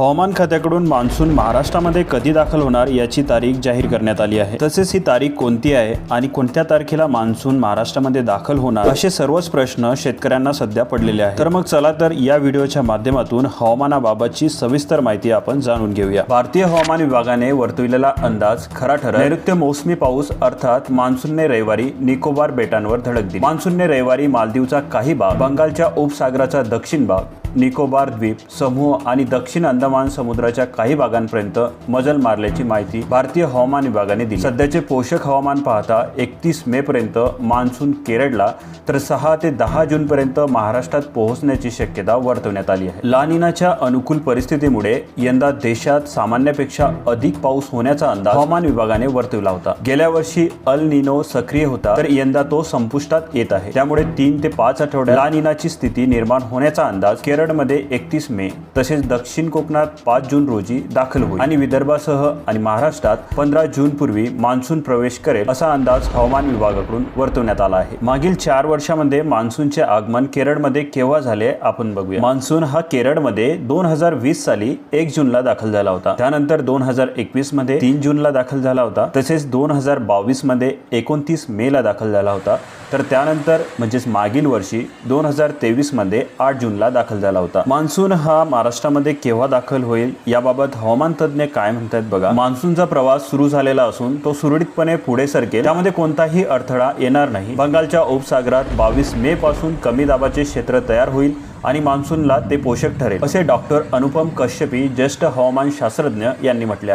हवामान खात्याकडून मान्सून महाराष्ट्रामध्ये कधी दाखल होणार याची तारीख जाहीर करण्यात आली आहे. तसेच ही तारीख कोणती आहे आणि कोणत्या तारखेला मान्सून महाराष्ट्रामध्ये दाखल होणार असे सर्वच प्रश्न शेतकऱ्यांना सध्या पडलेले आहेत. तर मग चला तर या व्हिडिओच्या माध्यमातून हवामानाबाबतची सविस्तर माहिती आपण जाणून घेऊया. भारतीय हवामान विभागाने वर्तविलेला अंदाज खरा ठरला नैऋत्य मोसमी पाऊस अर्थात मान्सूनने रविवारी निकोबार बेटांवर धडक दिली. मान्सूनने रविवारी मालदीवचा काही भाग बंगालच्या उपसागराचा दक्षिण भाग निकोबार द्वीप समूह आणि दक्षिण अंदमान समुद्राच्या काही भागांपर्यंत मजल मारल्याची माहिती भारतीय हवामान विभागाने दिली. सध्याचे पोषक हवामान पाहता एकतीस मे पर्यंत मान्सून केरळला तर सहा ते दहा जून पर्यंत महाराष्ट्रात पोहोचण्याची शक्यता वर्तवण्यात आली आहे. लानिनाच्या अनुकूल परिस्थितीमुळे यंदा देशात सामान्यापेक्षा अधिक पाऊस होण्याचा अंदाज हवामान विभागाने वर्तवला होता. गेल्या वर्षी अल निनो सक्रिय होता तर यंदा तो संपुष्टात येत आहे. त्यामुळे तीन ते पाच आठवड्यात लानिनाची स्थिती निर्माण होण्याचा अंदाज केरळ केरळमध्ये एकतीस मे तसेच दक्षिण कोकणात पाच जून रोजी दाखल होईल. आणि विदर्भासह आणि महाराष्ट्रात पंधरा जून पूर्वी मान्सून प्रवेश करेल असा अंदाज हवामान विभागाकडून वर्तवण्यात आला आहे. मागील चार वर्षामध्ये मान्सूनचे आगमन केरळमध्ये केव्हा झाले आपण बघूया. मान्सून हा केरळमध्ये दोन हजार वीस साली एक जूनला दाखल झाला होता. त्यानंतर दोन हजार एकवीसमध्ये तीन जूनला दाखल झाला होता. तसेच दोन हजार बावीसमध्ये एकोणतीस मे ला दाखल झाला होता. तर त्यानंतर म्हणजेच मागील वर्षी दोन हजार तेवीसमध्ये आठ जूनला दाखल झाला झाला होता. मान्सून हा महाराष्ट्रामध्ये केव्हा दाखल होईल याबाबत हवामान तज्ज्ञ काय म्हणतात बघा. मान्सूनचा प्रवास सुरू झालेला असून तो सुरळीतपणे पुढे सरकेल. त्यामध्ये कोणताही अडथळा येणार नाही. बंगालच्या उपसागरात बावीस मे पासून कमी दाबाचे क्षेत्र तयार होईल आणि मान्सूनला ते पोषक ठरेल असे डॉक्टर अनुपम कश्यपी ज्येष्ठ हवामान शास्त्रज्ञ यांनी म्हटले आहे.